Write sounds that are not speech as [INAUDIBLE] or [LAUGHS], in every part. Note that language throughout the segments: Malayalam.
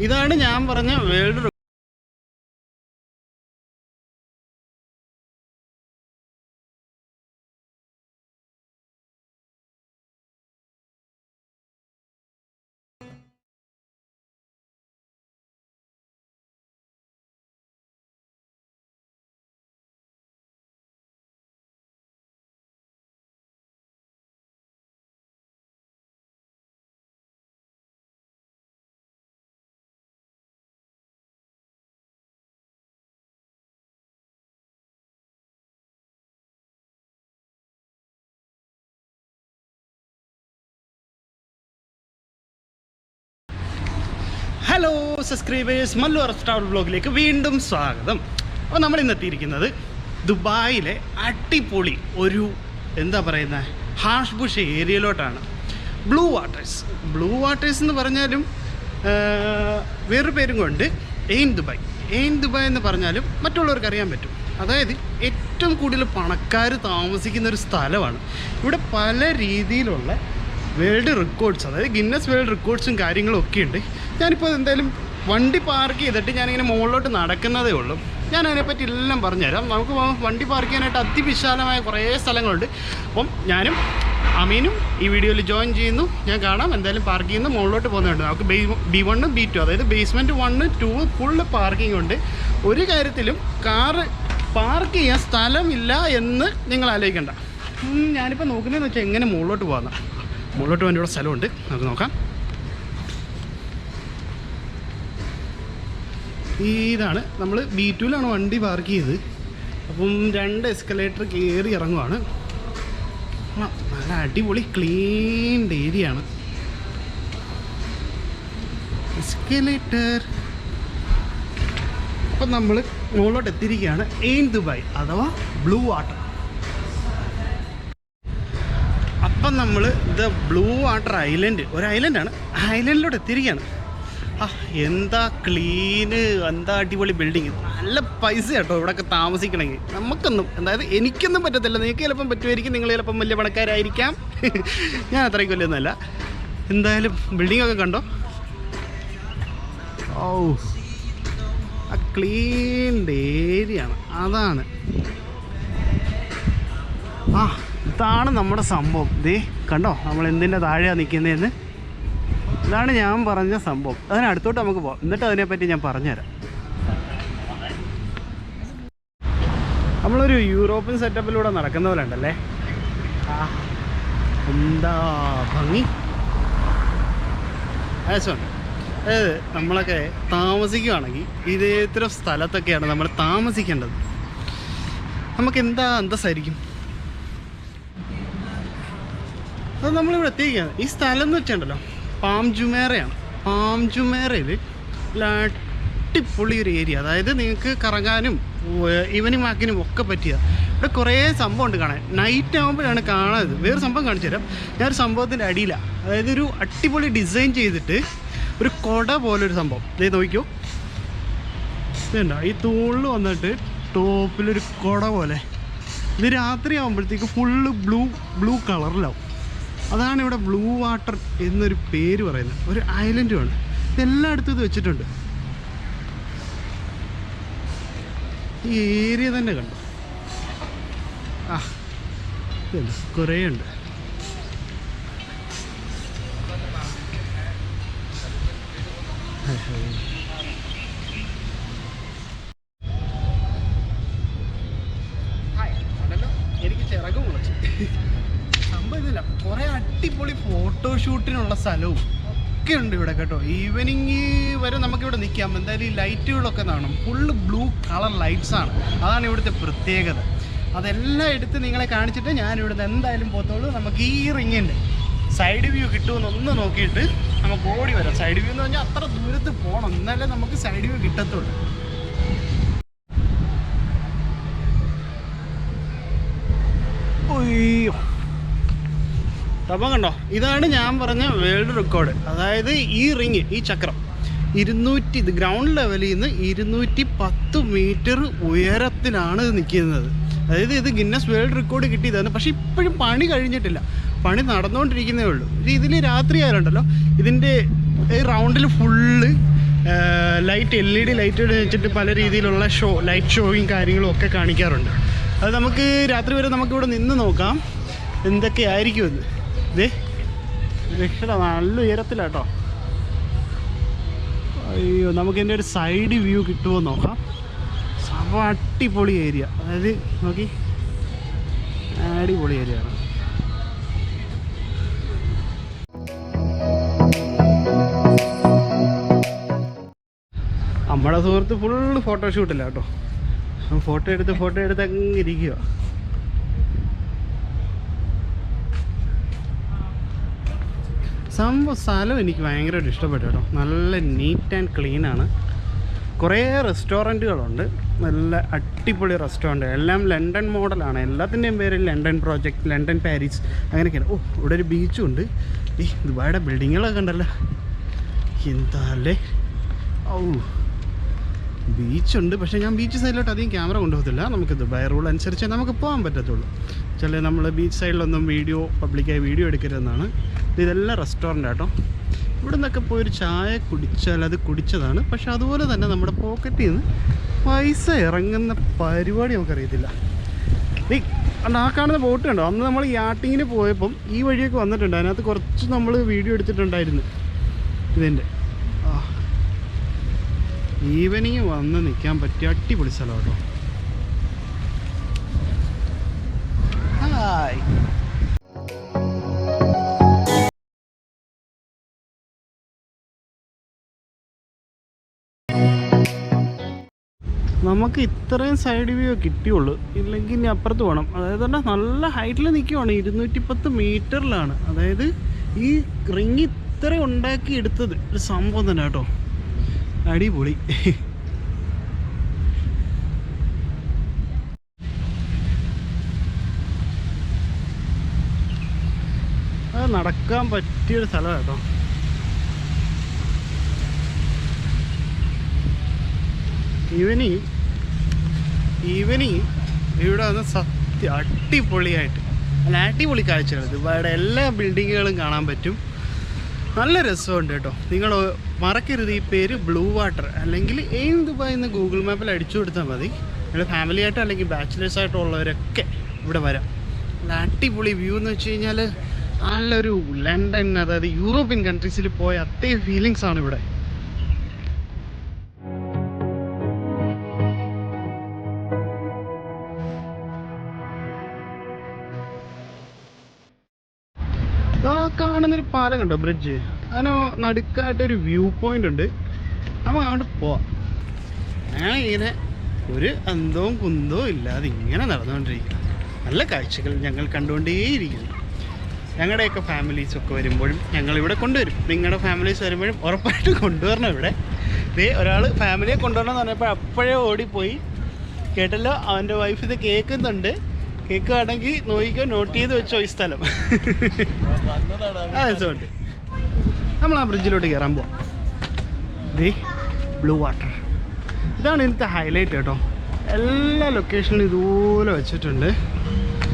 ഇതാണ് ഞാൻ പറഞ്ഞ world hello subscribers Mallu travel ബ്ലോഗിലേക്ക് വീണ്ടും സ്വാഗതം. അപ്പോൾ നമ്മൾ ഇന്ന് എത്തിയിരിക്കുന്നത് ദുബായിലെ അടിപൊളി ഒരു എന്താ പറയുന്ന ഹാഷ് ബുഷ് ഏരിയയിലോട്ടാണ്. ബ്ലൂ വാട്ടേഴ്സ് ബ്ലൂ വാട്ടേഴ്സ് എന്ന് പറഞ്ഞാലും വേറൊരു പേരും കൊണ്ട് എയിൻ ദുബായ് എയിൻ ദുബായ് എന്ന് പറഞ്ഞാലും മറ്റുള്ളവർക്ക് അറിയാൻ പറ്റും. അതായത് ഏറ്റവും കൂടുതൽ പണക്കാർ താമസിക്കുന്ന ഒരു സ്ഥലമാണ്. ഇവിടെ പല രീതിയിലുള്ള വേൾഡ് റെക്കോർഡ്സ് അതായത് ഗിന്നസ് വേൾഡ് റെക്കോർഡ്സും കാര്യങ്ങളും ഒക്കെ ഉണ്ട് ഞാനിപ്പോൾ എന്തായാലും വണ്ടി പാർക്ക് ചെയ്തിട്ട് ഞാനിങ്ങനെ മുകളിലോട്ട് നടക്കുന്നതേ ഉള്ളൂ. ഞാൻ അതിനെപ്പറ്റി എല്ലാം പറഞ്ഞുതരാം നമുക്ക് വണ്ടി പാർക്ക് ചെയ്യാനായിട്ട് അതിവിശാലമായ കുറേ സ്ഥലങ്ങളുണ്ട്. അപ്പം ഞാനും അമീനും ഈ വീഡിയോയിൽ ജോയിൻ ചെയ്യുന്നു. ഞാൻ കാണാം എന്തായാലും പാർക്ക് ചെയ്യുന്നു. മുകളിലോട്ട് പോകുന്നുണ്ട്. നമുക്ക് B B one B two അതായത് basement one two full parking ഉണ്ട്. ഒരു കാര്യത്തിലും കാറ് പാർക്ക് ചെയ്യാൻ സ്ഥലമില്ല എന്ന് നിങ്ങൾ ആലോചിക്കണ്ട. ഞാനിപ്പോൾ നോക്കുന്നതെന്ന് വെച്ചാൽ എങ്ങനെ മുകളിലോട്ട് പോകാം മുകളിലോട്ട് വേണ്ടിയുള്ള സ്ഥലമുണ്ട്. നമുക്ക് നോക്കാം. ഇതാണ്. നമ്മൾ ബി ടുവിലാണ് വണ്ടി പാർക്ക് ചെയ്ത്. അപ്പം രണ്ട് എസ്കലേറ്റർ കയറി ഇറങ്ങുവാണ്. നല്ല അടിപൊളി ക്ലീൻ ഏരിയ ആണ്. എസ്കലേറ്റർ അപ്പം നമ്മൾ മുകളിലോട്ട് എത്തിയിരിക്കുകയാണ്. എയിൻ ദുബായ് അഥവാ ബ്ലൂ വാട്ടർ അപ്പം നമ്മൾ ദ ബ്ലൂ വാട്ടർ ഐലൻഡ് ഒരു ഐലൻഡാണ് ഐലൻഡിലോട്ട് എത്തിയിരിക്കുകയാണ്. എന്താ ക്ലീന് എന്താ അടിപൊളി ബിൽഡിങ് നല്ല പൈസ കേട്ടോ ഇവിടെയൊക്കെ താമസിക്കണമെങ്കിൽ. നമുക്കൊന്നും അതായത് എനിക്കൊന്നും പറ്റത്തില്ല. നിങ്ങൾക്ക് ചിലപ്പം പറ്റുമായിരിക്കും നിങ്ങൾ ചിലപ്പം വലിയ പണക്കാരായിരിക്കാം. [LAUGHS] ഞാൻ അത്രയ്ക്ക് വലിയൊന്നുമല്ല. എന്തായാലും ബിൽഡിംഗ് ഒക്കെ കണ്ടോ? ഓ ആ ക്ലീൻ ഏരിയ ആണ്. അതാണ്. ആ ഇതാണ് നമ്മുടെ സംഭവം. ദേ കണ്ടോ? നമ്മൾ എന്തിന്റെ താഴെയാണ് നിൽക്കുന്നതെന്ന്? ഇതാണ് ഞാൻ പറഞ്ഞ സംഭവം. അതിന് അടുത്തോട്ട് നമുക്ക് പോകാം എന്നിട്ട് അതിനെ പറ്റി ഞാൻ പറഞ്ഞുതരാം. നമ്മളൊരു യൂറോപ്യൻ സെറ്റപ്പിലൂടെ നടക്കുന്ന പോലെ ഉണ്ടല്ലേ? എന്താ ഭംഗി? അതായത് നമ്മളൊക്കെ താമസിക്കുകയാണെങ്കിൽ ഇതേത്തരം സ്ഥലത്തൊക്കെയാണ് നമ്മൾ താമസിക്കേണ്ടത്. നമുക്ക് എന്താ അന്തസ്സായിരിക്കും? അത് നമ്മളിവിടെ എത്തിയിരിക്കുകയാണ്. ഈ സ്ഥലം എന്ന് വെച്ചിട്ടുണ്ടല്ലോ പാം ജുമേറയാണ് പാം ജുമേറയിൽ അടിപൊളി ഒരു ഏരിയ അതായത് നിങ്ങൾക്ക് കറങ്ങാനും ഈവനിങ് വാക്കിനും ഒക്കെ പറ്റിയ ഇവിടെ കുറേ സംഭവം ഉണ്ട് കാണാൻ. നൈറ്റ് ആകുമ്പോഴാണ് കാണാത് വേറെ സംഭവം കാണിച്ചു തരാം. ഞാനൊരു സംഭവത്തിന്റെ അടിയിലാണ് അതായത് ഒരു അടിപൊളി ഡിസൈൻ ചെയ്തിട്ട് ഒരു കൊട പോലൊരു സംഭവം. ഇതേ നോക്കിയോ ഇതുണ്ടോ? ഈ തൂണിൽ വന്നിട്ട് ടോപ്പിലൊരു കൊട പോലെ. ഇത് രാത്രി ആകുമ്പോഴത്തേക്ക് ഫുള്ള് ബ്ലൂ ബ്ലൂ കളറിലാവും അതാണ് ഇവിടെ ബ്ലൂ വാട്ടർ എന്നൊരു പേര് പറയുന്നത്. ഒരു ഐലൻഡുമാണ് ഇതെല്ലായിടത്തും ഇത് വെച്ചിട്ടുണ്ട്. ഈ ഏരിയ തന്നെ കണ്ടു. ആ കുറേ ഉണ്ട്. Thank hi. സ്ഥലവും ഒക്കെ ഉണ്ട് ഇവിടെ കേട്ടോ. ഈവനിങ് വരെ നമുക്കിവിടെ നിൽക്കാം എന്തായാലും ഈ ലൈറ്റുകളൊക്കെ കാണും. ഫുള്ള് ബ്ലൂ കളർ ലൈറ്റ്സ് ആണ്. അതാണ് ഇവിടുത്തെ പ്രത്യേകത. അതെല്ലാം എടുത്ത് നിങ്ങളെ കാണിച്ചിട്ട് ഞാൻ ഇവിടുന്ന് എന്തായാലും പോത്തോളൂ നമുക്ക് ഈ റിങ്ങിന്റെ സൈഡ് വ്യൂ കിട്ടുമെന്ന് ഒന്ന് നോക്കിയിട്ട് നമുക്ക് ഓടി വരാം. സൈഡ് വ്യൂ എന്ന് പറഞ്ഞാൽ അത്ര ദൂരത്ത് പോകണം. എന്നാലേ നമുക്ക് സൈഡ് വ്യൂ കിട്ടത്തുള്ളൂ. ഒയ്യോ അപ്പം കണ്ടോ ഇതാണ് ഞാൻ പറഞ്ഞ വേൾഡ് റെക്കോർഡ്. അതായത് ഈ റിങ് ഈ ചക്രം ഇരുന്നൂറ്റി ഇത് ഗ്രൗണ്ട് ലെവലിൽ നിന്ന് ഇരുന്നൂറ്റി പത്ത് മീറ്റർ ഉയരത്തിലാണ് ഇത് നിൽക്കുന്നത്. അതായത് ഇത് ഗിന്നസ് വേൾഡ് റെക്കോർഡ് കിട്ടിയതാണ്. പക്ഷേ ഇപ്പോഴും പണി കഴിഞ്ഞിട്ടില്ല. പണി നടന്നുകൊണ്ടിരിക്കുന്നേ ഉള്ളൂ. ഇതിൽ രാത്രി ആയാലുണ്ടല്ലോ ഇതിന്റെ റൗണ്ടിൽ full light L E D light വെച്ചിട്ട് പല രീതിയിലുള്ള ഷോ ലൈറ്റ് ഷോയും കാര്യങ്ങളും ഒക്കെ കാണിക്കാറുണ്ട്. അത് നമുക്ക് രാത്രി വരെ നമുക്കിവിടെ നിന്ന് നോക്കാം. എന്തൊക്കെയായിരിക്കും ഇത് ഇതേ രക്ഷണ നല്ല ഉയരത്തിലാട്ടോ. അയ്യോ നമുക്ക് എന്റെ ഒരു സൈഡ് വ്യൂ കിട്ടുമോ നോക്കാം. സംഭവം അടിപൊളി ഏരിയ അതായത് നോക്കി അടിപൊളി ഏരിയ ആണ്. നമ്മുടെ സുഹൃത്ത് ഫുള്ള് ഫോട്ടോഷൂട്ടില്ല കേട്ടോ ഫോട്ടോ എടുത്ത് ഫോട്ടോ എടുത്ത് അങ്ങ് ഇരിക്കുക സംഭവം സ്ഥലം എനിക്ക് ഭയങ്കരമായിട്ട് ഇഷ്ടപ്പെട്ടു കേട്ടോ. നല്ല നീറ്റ് ആൻഡ് ക്ലീൻ ആണ്. കുറേ റെസ്റ്റോറന്റുകളുണ്ട്. നല്ല അടിപൊളി റെസ്റ്റോറന്റ്. എല്ലാം ലണ്ടൻ മോഡലാണ് എല്ലാത്തിന്റെയും പേര് ലണ്ടൻ പ്രോജക്റ്റ് ലണ്ടൻ പാരീസ് അങ്ങനെയൊക്കെയാണ്. ഓ ഇവിടെ ഒരു ബീച്ചും ഉണ്ട്. ഈ ദുബായുടെ ബിൽഡിങ്ങുകളൊക്കെ ഉണ്ടല്ലോ. എന്താ അല്ലേ? ഔ ബീച്ചുണ്ട് പക്ഷേ ഞാൻ ബീച്ച് സൈഡിലോട്ട് അധികം ക്യാമറ കൊണ്ടുപോകത്തില്ല. നമുക്ക് ദുബായ് റൂൾ അനുസരിച്ച് നമുക്ക് പോകാൻ പറ്റത്തുള്ളൂ. ചില നമ്മൾ ബീച്ച് സൈഡിലൊന്നും വീഡിയോ പബ്ലിക്കായി വീഡിയോ എടുക്കരുതെന്നാണ്. ഇതെല്ലാം റെസ്റ്റോറന്റ് ആട്ടോ. ഇവിടെ നിന്നൊക്കെ പോയി ഒരു ചായ കുടിച്ചാൽ അത് കുടിച്ചതാണ്. പക്ഷെ അതുപോലെ തന്നെ നമ്മുടെ പോക്കറ്റിൽ നിന്ന് പൈസ ഇറങ്ങുന്ന പരിപാടി നമുക്കറിയത്തില്ല. നീ ആ കാണുന്ന ബോട്ട് കണ്ടോ? അന്ന് നമ്മൾ യാട്ടിങ്ങിന് പോയപ്പം ഈ വഴിയൊക്കെ വന്നിട്ടുണ്ട്. അതിനകത്ത് കുറച്ച് നമ്മൾ വീഡിയോ എടുത്തിട്ടുണ്ടായിരുന്നു. ഇതിന്റെ. ആ. ഈവനിങ് വന്ന് നിൽക്കാൻ പറ്റിയ അടിപൊളി സ്ഥലം കേട്ടോ ഹായ് നമുക്ക് ഇത്രയും സൈഡ് വ്യൂ കിട്ടിയുള്ളൂ. ഇല്ലെങ്കിൽ ഇനി അപ്പുറത്ത് പോകണം അതായത് തന്നെ നല്ല ഹൈറ്റിൽ നിൽക്കുവാണ് ഇരുന്നൂറ്റി പത്ത് മീറ്ററിലാണ്. അതായത് ഈ റിങ് ഇത്ര ഉണ്ടാക്കി എടുത്തത്. ഒരു സംഭവം തന്നെ കേട്ടോ. അടിപൊളി. അത് നടക്കാൻ പറ്റിയൊരു സ്ഥലമാണ് കേട്ടോ. ഈവനിങ് ഈവനിങ് ഇവിടെ വന്ന് സത്യം അടിപൊളിയായിട്ട്. അല്ല അടിപൊളി കാഴ്ചകൾ ദുബായുടെ എല്ലാ ബിൽഡിങ്ങുകളും കാണാൻ പറ്റും. നല്ല രസമുണ്ട് കേട്ടോ. നിങ്ങൾ മറക്കരുത് ഈ പേര് ബ്ലൂ വാട്ടർ അല്ലെങ്കിൽ എയിം ദുബായ് എന്ന് ഗൂഗിൾ മാപ്പിൽ അടിച്ചു കൊടുത്താൽ മതി. നിങ്ങൾ ഫാമിലി ആയിട്ടോ അല്ലെങ്കിൽ ബാച്ചിലേഴ്സ് ആയിട്ടുള്ളവരൊക്കെ ഇവിടെ വരാം. അടിപൊളി വ്യൂ എന്ന് വെച്ച് കഴിഞ്ഞാൽ നല്ലൊരു ലണ്ടൻ അതായത് യൂറോപ്യൻ കൺട്രീസിൽ പോയ അതേ ഫീലിങ്സ് ആണ് ഇവിടെ. ആ കാണുന്നൊരു പാലം കണ്ടോ ബ്രിഡ്ജ് അതിന് നടുക്കായിട്ടൊരു വ്യൂ പോയിന്റ് ഉണ്ട്. നമുക്ക് അങ്ങോട്ട് പോവാം. ഞാൻ ഇങ്ങനെ ഒരു അന്തവും കുന്തവും ഇല്ലാതെ ഇങ്ങനെ നടന്നുകൊണ്ടിരിക്കുക നല്ല കാഴ്ചകൾ ഞങ്ങൾ കണ്ടുകൊണ്ടേയിരിക്കുന്നു. ഞങ്ങളുടെയൊക്കെ ഫാമിലീസ് ഒക്കെ വരുമ്പോഴും ഞങ്ങൾ ഇവിടെ കൊണ്ടുവരും. നിങ്ങളുടെ ഫാമിലീസ് വരുമ്പോഴും ഉറപ്പായിട്ട് കൊണ്ടുവരണം ഇവിടെ. ദേ ഒരാൾ ഫാമിലിയെ കൊണ്ടുവരണം എന്ന് പറഞ്ഞപ്പോൾ അപ്പോഴേ ഓടിപ്പോയി. കേട്ടല്ലോ? അവന്റെ വൈഫ് ഇത് കേൾക്കുന്നുണ്ട്. കേൾക്കുകയാണെങ്കിൽ നോക്കിക്കോ നോട്ട് ചെയ്ത് വെച്ചോ ഈ സ്ഥലം. നമ്മൾ ആ ബ്രിഡ്ജിലോട്ട് കയറാൻ പോവാം. ദേ ബ്ലൂ വാട്ടർ ഇതാണ് ഇന്നത്തെ ഹൈലൈറ്റ് കേട്ടോ. എല്ലാ ലൊക്കേഷനിലും ഇതുപോലെ വെച്ചിട്ടുണ്ട്.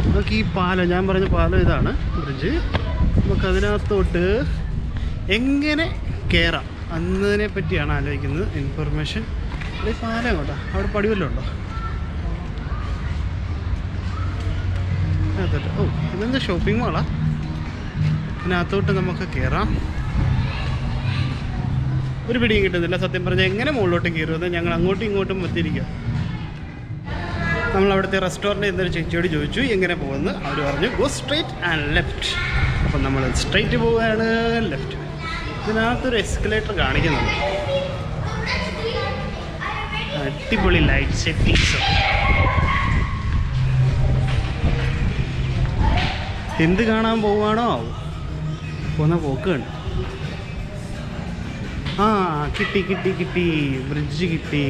നമുക്ക് ഈ പാലം ഞാൻ പറഞ്ഞ പാലം ഇതാണ് ബ്രിഡ്ജ് നമുക്ക് അതിനകത്തോട്ട് എങ്ങനെ കയറാം എന്നതിനെ പറ്റിയാണ് ആലോചിക്കുന്നത് ഇൻഫർമേഷൻ പാലം കേട്ടോ. അവിടെ പടിവല്ലോ ഉണ്ടോ? അതെ ഓ ഇതെന്താ ഷോപ്പിംഗ് മാളാ ഇതിനകത്തോട്ട് നമുക്ക് കയറാം ഒരു പിടിയും കിട്ടുന്നില്ല. സത്യം പറഞ്ഞാൽ എങ്ങനെ മുകളിലോട്ട് കയറുമെന്ന് ഞങ്ങൾ അങ്ങോട്ടും ഇങ്ങോട്ടും എത്തിയിരിക്കുക നമ്മൾ അവിടുത്തെ റെസ്റ്റോറന്റ് എന്നൊരു ചേച്ചിയോട് ചോദിച്ചു എങ്ങനെ പോകുന്നു? അവർ പറഞ്ഞു ഗോ സ്ട്രൈറ്റ് ആൻഡ് ലെഫ്റ്റ് അപ്പം നമ്മൾ സ്ട്രൈറ്റ് പോവുകയാണ് ലെഫ്റ്റ് ഇതിനകത്തൊരു എസ്കലേറ്റർ കാണിക്കുന്നുണ്ട്. അടിപൊളി ലൈറ്റ് സെറ്റിങ്സ് എന്ത് കാണാൻ പോവാണോ പോന്ന പോക്ക് കണ്ടു ആ കിട്ടി കിട്ടി കിട്ടി. ബ്രിഡ്ജ് കിട്ടി.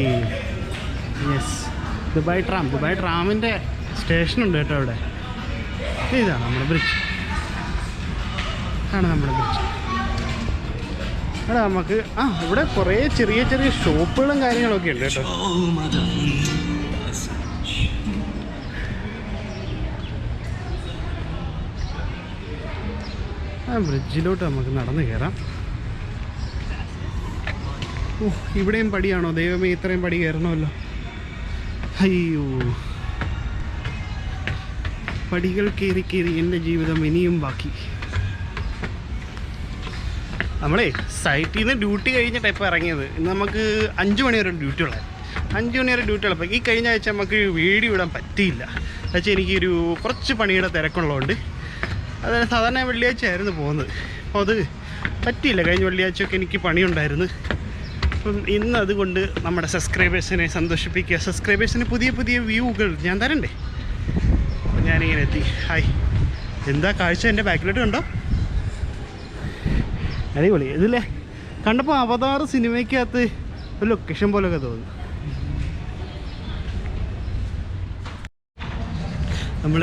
യെസ് ദുബായ് ട്രാം ദുബായ് ട്രാമിന്റെ സ്റ്റേഷനുണ്ട് കേട്ടോ അവിടെ. ഇതാണ് നമ്മുടെ ബ്രിഡ്ജ് ആണ് നമ്മുടെ ബ്രിഡ്ജ് അവിടെ നമുക്ക് ആ ഇവിടെ കുറേ ചെറിയ ചെറിയ ഷോപ്പുകളും കാര്യങ്ങളൊക്കെ ഉണ്ട് കേട്ടോ. ആ ബ്രിഡ്ജിലോട്ട് നമുക്ക് നടന്നു കയറാം. ഓ ഇവിടെയും പടിയാണോ? ദൈവമേ ഇത്രയും പടി കയറണമല്ലോ. അയ്യോ. പടികൾ കയറി കയറി എന്റെ ജീവിതം ഇനിയും ബാക്കി. നമ്മളേ സൈറ്റിൽ നിന്ന് ഡ്യൂട്ടി കഴിഞ്ഞിട്ടാണ് ഇപ്പോൾ ഇറങ്ങിയത്. ഇന്ന് നമുക്ക് അഞ്ച് മണി വരെ ഡ്യൂട്ടി ഉള്ളത്. അഞ്ച് മണി വരെ ഡ്യൂട്ടി ഉള്ളപ്പോൾ ഈ കഴിഞ്ഞ ആഴ്ച നമുക്ക് വീഡിയോ ഇടാൻ പറ്റിയില്ല. എന്നുവെച്ചാൽ എനിക്കൊരു കുറച്ച് പണിയുടെ തിരക്കുള്ളതുകൊണ്ട് അതായത് സാധാരണ വെള്ളിയാഴ്ച ആയിരുന്നു പോകുന്നത്. അപ്പോൾ അത് പറ്റിയില്ല. കഴിഞ്ഞ വെള്ളിയാഴ്ചയൊക്കെ എനിക്ക് പണിയുണ്ടായിരുന്നു. അപ്പം ഇന്ന് അതുകൊണ്ട് നമ്മുടെ സബ്സ്ക്രൈബേഴ്സിനെ സന്തോഷിപ്പിക്കുക. സബ്സ്ക്രൈബേഴ്സിന് പുതിയ പുതിയ വ്യൂകൾ ഞാൻ തരണ്ടേ? അപ്പോൾ ഞാനിങ്ങനെ എത്തി. ഹായ്. എന്താ കാഴ്ച എന്റെ ബാക്കിലോട്ട് കണ്ടോ? അടിപൊളി. ഇതില്ലേ? കണ്ടപ്പോൾ അവതാർ സിനിമയ്ക്കകത്ത് ഒരു ലൊക്കേഷൻ പോലെയൊക്കെ തോന്നുന്നു. നമ്മൾ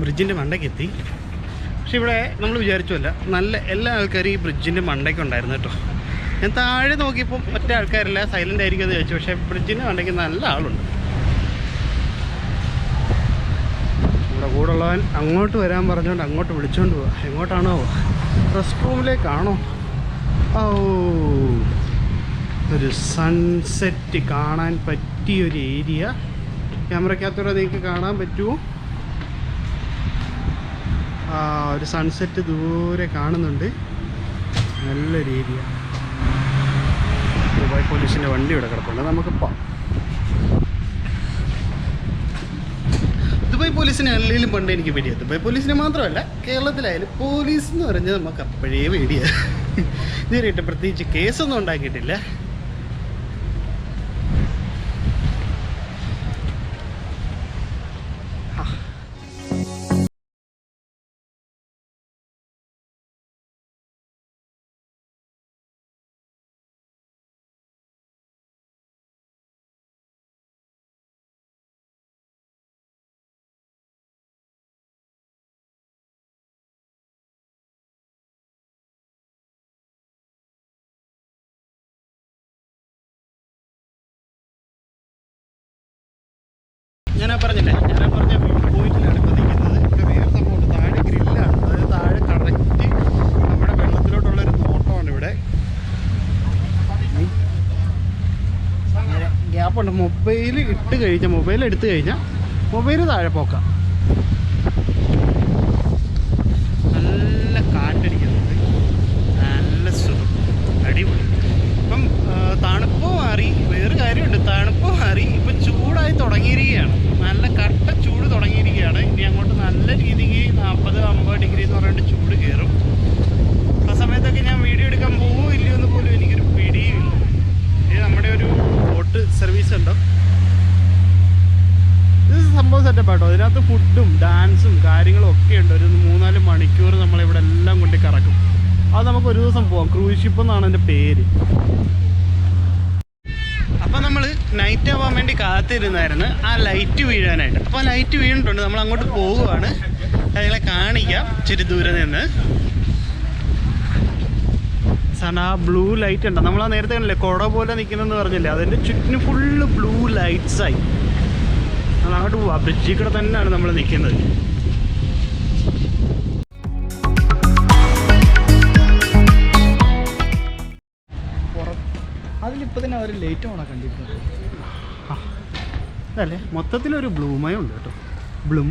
ബ്രിഡ്ജിന്റെ മണ്ടയ്ക്ക് എത്തി. പക്ഷെ ഇവിടെ നമ്മൾ വിചാരിച്ചല്ല നല്ല എല്ലാ ആൾക്കാരും ഈ ബ്രിഡ്ജിന്റെ മണ്ടയ്ക്ക് ഉണ്ടായിരുന്നു കേട്ടോ. ഞാൻ താഴെ നോക്കിയപ്പോൾ മറ്റേ ആൾക്കാരില്ല സൈലന്റ് ആയിരിക്കും എന്ന് ചോദിച്ചു പക്ഷേ ബ്രിഡ്ജിന്റെ മണ്ടയ്ക്ക് നല്ല ആളുണ്ട്. ഇവിടെ കൂടെ ഉള്ളവൻ അങ്ങോട്ട് വരാൻ പറഞ്ഞുകൊണ്ട് അങ്ങോട്ട് വിളിച്ചുകൊണ്ട് പോവാ. എങ്ങോട്ടാണോ റെസ്റ്റ് റൂമിലേക്കാണോ ഓ ഒരു സൺസെറ്റ് കാണാൻ പറ്റിയൊരു ഏരിയ ക്യാമറയ്ക്കകത്തൂടെ നിങ്ങൾക്ക് കാണാൻ പറ്റുമോ? ഒരു സൺസെറ്റ് ദൂരെ കാണുന്നുണ്ട്. നല്ലൊരു ഏരിയ ദുബായ് പോലീസിന്റെ വണ്ടി ഇവിടെ കിടപ്പുണ്ട്. നമുക്ക് ദുബായ് പോലീസിനെ അല്ലെങ്കിലും പണ്ട് എനിക്ക് പേടിയാണ് ദുബായ് പോലീസിനെ മാത്രമല്ല കേരളത്തിലായാലും പോലീസ് എന്ന് പറഞ്ഞാൽ നമുക്ക് അപ്പോഴേ പേടിയാണ് ഇതുവരെയായിട്ട് പ്രത്യേകിച്ച് കേസൊന്നും ഉണ്ടാക്കിയിട്ടില്ല. ഞാനാ പറഞ്ഞില്ലേ? ഞാൻ പറഞ്ഞ വ്യൂ പോയിന്റിലാണ് ഇപ്പോൾ നിൽക്കുന്നത് ഇവിടെ വേറെ സംഭവമുണ്ട് താഴെ ഗ്രില്ലാണ്. അതായത് താഴെ കറക്റ്റ് നമ്മുടെ വെള്ളത്തിലോട്ടുള്ളൊരു നോട്ടമാണ് ഇവിടെ. ഗ്യാപ്പുണ്ട്. മൊബൈൽ ഇട്ട് കഴിഞ്ഞാൽ മൊബൈൽ എടുത്തു കഴിഞ്ഞാൽ മൊബൈൽ താഴെ പോക്കാം. നല്ല കാറ്റടിക്കുന്നുണ്ട്. നല്ല സുഖം. അടിപൊളി. ഇപ്പം തണുപ്പ് മാറി. വേറൊരു കാര്യമുണ്ട്. തണുപ്പ് മാറി. ഇപ്പം ചൂടായി തുടങ്ങിയിരിക്കുകയാണ്. നല്ല കട്ട ചൂട് തുടങ്ങിയിരിക്കുകയാണ്. ഇനി അങ്ങോട്ട് നല്ല രീതിക്ക് നാൽപ്പത് അമ്പത് ഡിഗ്രി എന്ന് പറഞ്ഞിട്ട് ചൂട് കയറും ആ സമയത്തൊക്കെ ഞാൻ വീഡിയോ എടുക്കാൻ പോകും ഇല്ലയോ എന്ന് പോലും എനിക്കൊരു പിടിയുമില്ല ഇത് നമ്മുടെ ഒരു ബോട്ട് സർവീസ് ഉണ്ടോ? ഇത് സംഭവം സെറ്റപ്പ് ആട്ടോ. ഇതിനകത്ത് ഫുഡും ഡാൻസും കാര്യങ്ങളും ഒക്കെ ഉണ്ട്. ഒരു മൂന്നാൽ മണിക്കൂർ നമ്മളിവിടെ എല്ലാം കൊണ്ട് കറക്കും. അത് നമുക്ക് ഒരു ദിവസം പോവാം. ക്രൂസ് ഷിപ്പ് എന്നാണ് എന്റെ പേര്. നൈറ്റ് ആവാൻ വേണ്ടി കാത്തിരുന്നായിരുന്നു. ആ ലൈറ്റ് വീഴാനായിട്ട്. അപ്പോൾ ലൈറ്റ് വീണിട്ടുണ്ട്. നമ്മൾ അങ്ങോട്ട് പോവുകയാണ്. അതിനെ കാണിക്കാം. ഇച്ചിരി ദൂരെ നിന്ന്. സാറിന് ആ ബ്ലൂ ലൈറ്റ് ഉണ്ട്. നമ്മൾ ആ നേരത്തെ കണ്ടില്ലേ? കുട പോലെ നിൽക്കുന്നതെന്ന് പറഞ്ഞില്ലേ? അതിന്റെ ചുറ്റിന് ഫുള്ള് ബ്ലൂ ലൈറ്റ്സായി നമ്മൾ അങ്ങോട്ട് പോവാം ബ്രിഡ്ജിൽ കൂടെ തന്നെയാണ് നമ്മൾ നിൽക്കുന്നത് അതിലിപ്പോ അവർ ലേറ്റ് ഓണാ കണ്ടിരുന്നത് അതല്ലേ മൊത്തത്തിലൊരു ബ്ലൂമയം ഉണ്ട് കേട്ടോ. ബ്ലൂം.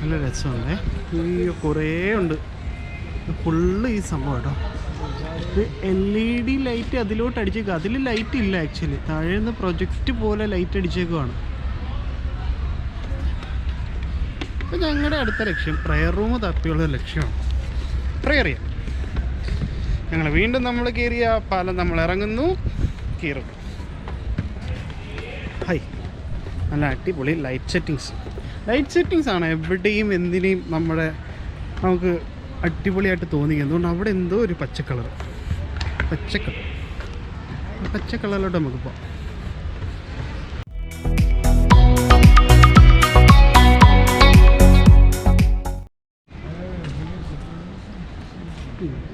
നല്ല രസമുണ്ടേ. അയ്യോ കുറേ ഉണ്ട്. ഫുള്ള് ഈ സംഭവം കേട്ടോ. ഇത് എൽ ഇ ഡി ലൈറ്റ് അതിലോട്ട് അടിച്ചേക്കുക അതിൽ ലൈറ്റ് ഇല്ല ആക്ച്വലി താഴെ നിന്ന് പ്രൊജക്റ്റ് പോലെ ലൈറ്റ് അടിച്ചേക്കുവാണ്. ഇപ്പം ഞങ്ങളുടെ അടുത്ത ലക്ഷ്യം. പ്രയർ റൂം തപ്പിയുള്ള ലക്ഷ്യമാണ് പ്രയർ ചെയ്യാം. ഞങ്ങൾ വീണ്ടും നമ്മൾ കയറിയ പാലം നമ്മൾ ഇറങ്ങുന്നു. കീറുന്നു. ഹൈ. നല്ല അടിപൊളി ലൈറ്റ് സെറ്റിങ്സ് ലൈറ്റ് സെറ്റിങ്സ് ആണ് എവിടെയും എന്തിനേയും നമ്മുടെ നമുക്ക് അടിപൊളിയായിട്ട് തോന്നി അതുകൊണ്ട് അവിടെ എന്തോ ഒരു പച്ച കളർ പച്ച കളർ പച്ച കളറിലോട്ട് നമുക്ക് പോവാം.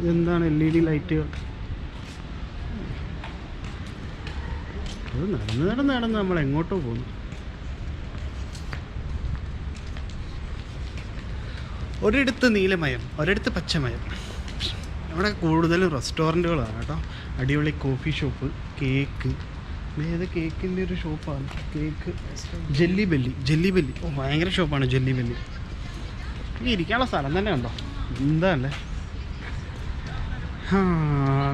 ഇതെന്താണ് എൽ ഇ ഡി ലൈറ്റുകൾ അത് നടന്ന് നടന്ന് നടന്ന് നമ്മൾ എങ്ങോട്ടോ പോകുന്നു. ഒരിടത്ത് നീലമയം ഒരിടത്ത് പച്ചമയം. അവിടെ കൂടുതലും റെസ്റ്റോറന്റുകളാണ് കേട്ടോ. അടിപൊളി കോഫി ഷോപ്പ് കേക്ക് ഏത് കേക്കിന്റെ ഒരു ഷോപ്പാണ് cake jelly belly jelly belly ഓ ഭയങ്കര ഷോപ്പാണ് ജെല്ലി ബെല്ലി ഇരിക്കാനുള്ള സ്ഥലം തന്നെ ഉണ്ടോ? എന്താ അല്ലേ?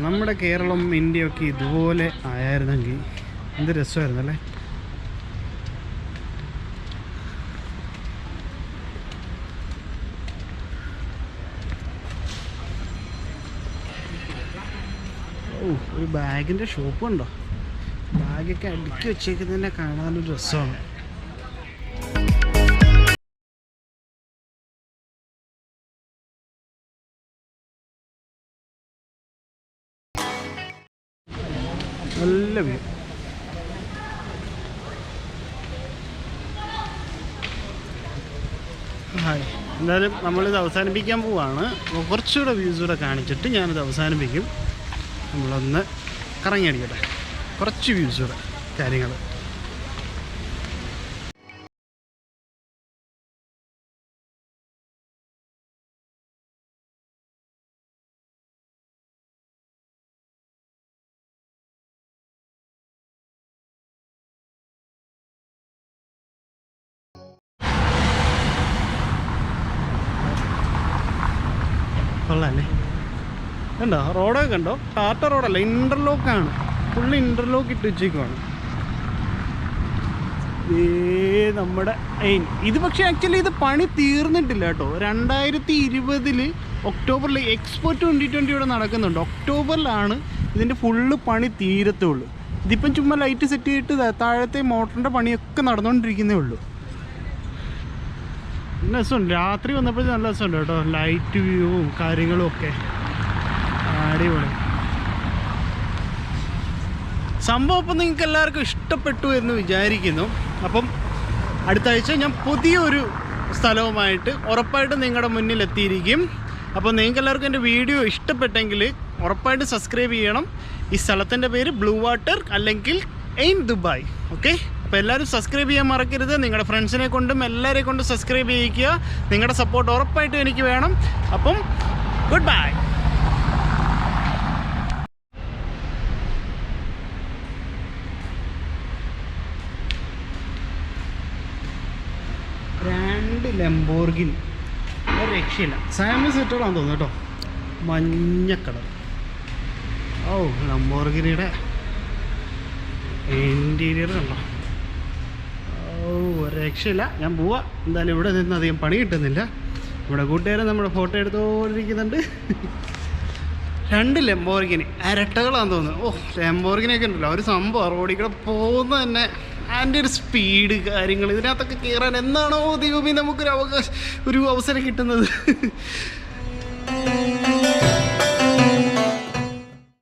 നമ്മുടെ കേരളം ഇന്ത്യയൊക്കെ ഇതുപോലെ ആയിരുന്നെങ്കിൽ എന്ത് രസമായിരുന്നു അല്ലേ? ഓ ഒരു ബാഗിന്റെ ഷോപ്പുണ്ടോ ബാഗൊക്കെ അടുക്കി വെച്ചേക്കുന്നതിനെ കാണാനൊരു രസമാണ്. നമ്മളിത് അവസാനിപ്പിക്കാൻ പോവാണ്. കുറച്ചുകൂടെ വ്യൂസ് കൂടെ കാണിച്ചിട്ട് ഞാനിത് അവസാനിപ്പിക്കും. നമ്മളൊന്ന് കറങ്ങിയടിക്കട്ടെ കുറച്ച് വ്യൂസ് കൂടെ കാര്യങ്ങൾ കണ്ടോ? റോഡൊക്കെ കണ്ടോ? ടാറ്റ റോഡല്ല ഇന്റർലോക്കാണ് ഫുള്ള് ഇന്റർലോക്ക് ഇട്ട് വെച്ചേക്കുവാണ്. നമ്മുടെ ഇത് പക്ഷേ ആക്ച്വലി ഇത് പണി തീർന്നിട്ടില്ല കേട്ടോ. രണ്ടായിരത്തി ഇരുപതിൽ ഒക്ടോബറിൽ എക്സ്പോ ട്വന്റി ട്വന്റി ഇവിടെ നടക്കുന്നുണ്ട്. ഒക്ടോബറിലാണ് ഇതിന്റെ ഫുള്ള് പണി തീരത്തുള്ളൂ. ഇതിപ്പം ചുമ്മാ ലൈറ്റ് സെറ്റ് ചെയ്തിട്ട് താഴത്തെ മോട്ടറിന്റെ പണിയൊക്കെ നടന്നുകൊണ്ടിരിക്കുന്നേ ഉള്ളൂ. രസമുണ്ട്. രാത്രി വന്നപ്പോഴത്തെ നല്ല രസമുണ്ട് കേട്ടോ. ലൈറ്റ് വ്യൂവും കാര്യങ്ങളും ഒക്കെ. അടിപൊളി. സംഭവം ഇപ്പം നിങ്ങൾക്ക് എല്ലാവർക്കും ഇഷ്ടപ്പെട്ടു എന്ന് വിചാരിക്കുന്നു. അപ്പം അടുത്ത ആഴ്ച ഞാൻ പുതിയൊരു സ്ഥലവുമായിട്ട് ഉറപ്പായിട്ടും നിങ്ങളുടെ മുന്നിൽ എത്തിയിരിക്കും. അപ്പോൾ നിങ്ങൾക്ക് എല്ലാവർക്കും എന്റെ വീഡിയോ ഇഷ്ടപ്പെട്ടെങ്കിൽ ഉറപ്പായിട്ടും സബ്സ്ക്രൈബ് ചെയ്യണം. ഈ സ്ഥലത്തിന്റെ പേര് ബ്ലൂ വാട്ടർ അല്ലെങ്കിൽ എയിം ദുബായ്. ഓക്കെ? അപ്പോൾ എല്ലാവരും സബ്സ്ക്രൈബ് ചെയ്യാൻ മറക്കരുത്. നിങ്ങളുടെ ഫ്രണ്ട്സിനെ കൊണ്ടും എല്ലാവരെ കൊണ്ടും സബ്സ്ക്രൈബ് ചെയ്യിക്കുക. നിങ്ങളുടെ സപ്പോർട്ട് ഉറപ്പായിട്ടും എനിക്ക് വേണം. അപ്പം ഗുഡ് ബൈ രണ്ട് ലംബോർഗിനി രക്ഷയില്ല. സാമി സെറ്റുകളാണെന്ന് തോന്നുന്നു കേട്ടോ. മഞ്ഞ കളർ. ഓ ലംബോർഗിനിയുടെ ഇന്റീരിയർ കണ്ടോ? ഓ രക്ഷയില്ല. ഞാൻ പോവാ. എന്തായാലും ഇവിടെ നിന്ന് അധികം പണി കിട്ടുന്നില്ല. ഇവിടെ കൂട്ടുകാരെ നമ്മുടെ ഫോട്ടോ എടുത്തുകൊണ്ടിരിക്കുന്നുണ്ട് രണ്ട് ലംബോർഗിനി ഇരട്ടകളാന്ന് തോന്നുന്നു. ഓ ലംബോർഗിനിയൊക്കെ ഉണ്ടല്ലോ. ഒരു സംഭവം. റോഡിൽ കൂടെ പോകുന്നത് തന്നെ. അതിന്റെ ഒരു സ്പീഡ് കാര്യങ്ങൾ. ഇതിനകത്തൊക്കെ കയറാൻ എന്നാണോ ദൈവമേ നമുക്കൊരു അവകാശം ഒരു അവസരം കിട്ടുന്നത്.